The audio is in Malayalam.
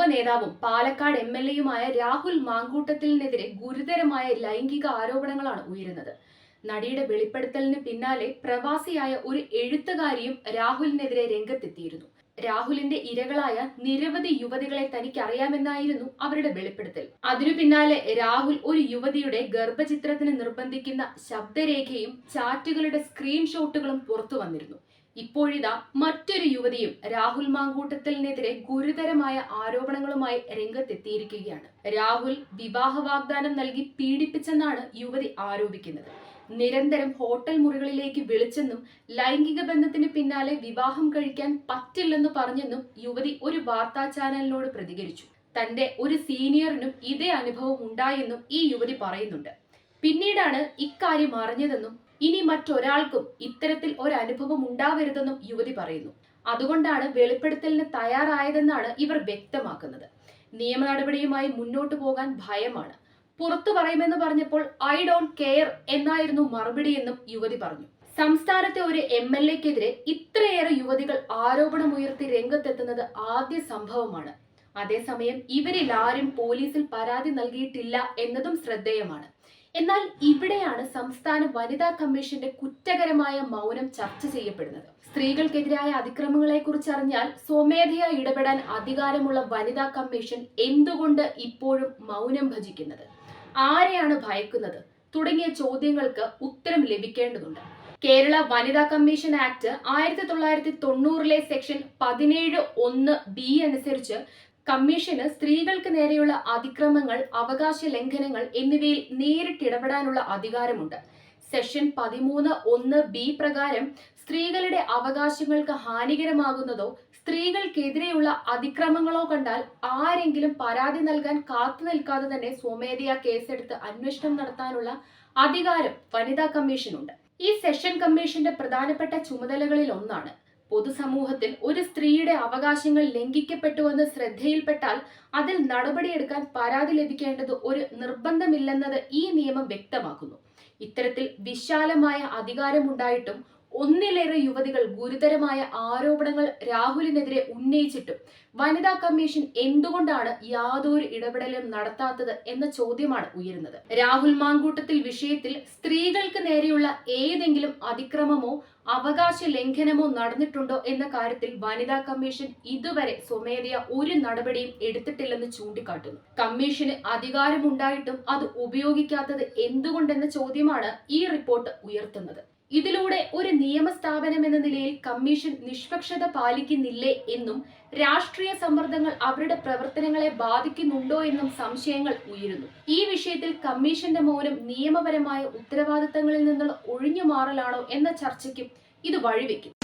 യുവ നേതാവും പാലക്കാട് എം എൽ എയുമായ രാഹുൽ മാങ്കൂട്ടത്തിനെതിരെ ഗുരുതരമായ ലൈംഗിക ആരോപണങ്ങളാണ് ഉയരുന്നത്. നടിയുടെ വെളിപ്പെടുത്തലിന് പിന്നാലെ പ്രവാസിയായ ഒരു എഴുത്തുകാരിയും രാഹുലിനെതിരെ രംഗത്തെത്തിയിരുന്നു. രാഹുലിന്റെ ഇരകളായ നിരവധി യുവതികളെ തനിക്ക് അറിയാമെന്നായിരുന്നു അവരുടെ വെളിപ്പെടുത്തൽ. അതിനു പിന്നാലെ രാഹുൽ ഒരു യുവതിയുടെ ഗർഭചിത്രത്തിന് നിർബന്ധിക്കുന്ന ശബ്ദരേഖയും ചാറ്റുകളുടെ സ്ക്രീൻഷോട്ടുകളും പുറത്തു വന്നിരുന്നു. ഇപ്പോഴിതാ മറ്റൊരു യുവതിയും രാഹുൽ മാങ്കൂട്ടത്തിനെതിരെ ഗുരുതരമായ ആരോപണങ്ങളുമായി രംഗത്തെത്തിയിരിക്കുകയാണ്. രാഹുൽ വിവാഹ വാഗ്ദാനം നൽകി പീഡിപ്പിച്ചെന്നാണ് യുവതി ആരോപിക്കുന്നത്. നിരന്തരം ഹോട്ടൽ മുറികളിലേക്ക് വിളിച്ചെന്നും ലൈംഗിക ബന്ധത്തിന് പിന്നാലെ വിവാഹം കഴിക്കാൻ പറ്റില്ലെന്ന് പറഞ്ഞെന്നും യുവതി ഒരു വാർത്താ ചാനലിനോട് പ്രതികരിച്ചു. തന്റെ ഒരു സീനിയറിനും ഇതേ അനുഭവം ഉണ്ടായെന്നും ഈ യുവതി പറയുന്നുണ്ട്. പിന്നീടാണ് ഇക്കാര്യം അറിഞ്ഞതെന്നും ഇനി മറ്റൊരാൾക്കും ഇത്തരത്തിൽ ഒരു അനുഭവം ഉണ്ടാവരുതെന്നും യുവതി പറയുന്നു. അതുകൊണ്ടാണ് വെളിപ്പെടുത്തലിന് തയ്യാറായതെന്നാണ് ഇവർ വ്യക്തമാക്കുന്നത്. നിയമ നടപടിയുമായി മുന്നോട്ടു പോകാൻ ഭയമാണ്. പുറത്തു പറയുമെന്ന് പറഞ്ഞപ്പോൾ ഐ ഡോണ്ട് കെയർ എന്നായിരുന്നു മറുപടിയെന്നും യുവതി പറഞ്ഞു. സംസ്ഥാനത്തെ ഒരു എം എൽ എക്കെതിരെ ഇത്രയേറെ യുവതികൾ ആരോപണമുയർത്തി രംഗത്തെത്തുന്നത് ആദ്യ സംഭവമാണ്. അതേസമയം ഇവരിൽ ആരും പോലീസിൽ പരാതി നൽകിയിട്ടില്ല എന്നതും ശ്രദ്ധേയമാണ്. എന്നാൽ ഇവിടെയാണ് സംസ്ഥാന വനിതാ കമ്മീഷന്റെ കുറ്റകരമായ മൗനം ചർച്ച ചെയ്യപ്പെടുന്നത്. സ്ത്രീകൾക്കെതിരായ അതിക്രമങ്ങളെ കുറിച്ച് അറിഞ്ഞാൽ സ്വമേധയാ ഇടപെടാൻ അധികാരമുള്ള വനിതാ കമ്മീഷൻ എന്തുകൊണ്ട് ഇപ്പോഴും മൗനം ഭജിക്കുന്നത്? ആരെയാണ് ഭയക്കുന്നത്? തുടങ്ങിയ ചോദ്യങ്ങൾക്ക് ഉത്തരം ലഭിക്കേണ്ടതുണ്ട്. കേരള വനിതാ കമ്മീഷൻ ആക്ട് ആയിരത്തി തൊള്ളായിരത്തി തൊണ്ണൂറിലെ സെക്ഷൻ പതിനേഴ് ഒന്ന് ബി അനുസരിച്ച് കമ്മീഷന് സ്ത്രീകൾക്ക് നേരെയുള്ള അതിക്രമങ്ങൾ അവകാശ ലംഘനങ്ങൾ എന്നിവയിൽ നേരിട്ടിടപെടാനുള്ള അധികാരമുണ്ട്. സെഷൻ പതിമൂന്ന് ഒന്ന് ബി പ്രകാരം സ്ത്രീകളുടെ അവകാശങ്ങൾക്ക് ഹാനികരമാകുന്നതോ സ്ത്രീകൾക്കെതിരെയുള്ള അതിക്രമങ്ങളോ കണ്ടാൽ ആരെങ്കിലും പരാതി നൽകാൻ കാത്തു നിൽക്കാതെ തന്നെ സ്വമേധയാ കേസെടുത്ത് അന്വേഷണം നടത്താനുള്ള അധികാരം വനിതാ കമ്മീഷനുണ്ട്. ഈ സെഷൻ കമ്മീഷന്റെ പ്രധാനപ്പെട്ട ചുമതലകളിൽ ഒന്നാണ്. പൊതുസമൂഹത്തിൽ ഒരു സ്ത്രീയുടെ അവകാശങ്ങൾ ലംഘിക്കപ്പെട്ടുവെന്ന് ശ്രദ്ധയിൽപ്പെട്ടാൽ അതിൽ നടപടിയെടുക്കാൻ പരാതി ലഭിക്കേണ്ടത് ഒരു നിർബന്ധമില്ലെന്നത് ഈ നിയമം വ്യക്തമാക്കുന്നു. ഇത്തരത്തിൽ വിശാലമായ അധികാരമുണ്ടായിട്ടും ഒന്നിലേറെ യുവതികൾ ഗുരുതരമായ ആരോപണങ്ങൾ രാഹുലിനെതിരെ ഉന്നയിച്ചിട്ടും വനിതാ കമ്മീഷൻ എന്തുകൊണ്ടാണ് യാതൊരു ഇടപെടലും നടത്താത്തത് എന്ന ചോദ്യമാണ് ഉയരുന്നത്. രാഹുൽ മാങ്കൂട്ടത്തിൽ വിഷയത്തിൽ സ്ത്രീകൾക്ക് നേരെയുള്ള ഏതെങ്കിലും അതിക്രമമോ അവകാശ ലംഘനമോ നടന്നിട്ടുണ്ടോ എന്ന കാര്യത്തിൽ വനിതാ കമ്മീഷൻ ഇതുവരെ സ്വമേധയ ഒരു നടപടിയും എടുത്തിട്ടില്ലെന്ന് ചൂണ്ടിക്കാട്ടുന്നു. കമ്മീഷന് അധികാരമുണ്ടായിട്ടും അത് ഉപയോഗിക്കാത്തത് എന്തുകൊണ്ടെന്ന ചോദ്യമാണ് ഈ റിപ്പോർട്ട് ഉയർത്തുന്നത്. ഇതിലൂടെ ഒരു നിയമസ്ഥാപനം എന്ന നിലയിൽ കമ്മീഷൻ നിഷ്പക്ഷത പാലിക്കുന്നില്ലേ എന്നും രാഷ്ട്രീയ സമ്മർദ്ദങ്ങൾ അവരുടെ പ്രവർത്തനങ്ങളെ ബാധിക്കുന്നുണ്ടോ എന്നും സംശയങ്ങൾ ഉയരുന്നു. ഈ വിഷയത്തിൽ കമ്മീഷന്റെ മൗനം നിയമപരമായ ഉത്തരവാദിത്തങ്ങളിൽ നിന്നുള്ള ഒഴിഞ്ഞു മാറലാണോ എന്ന ചർച്ചയ്ക്കും ഇത് വഴിവെക്കും.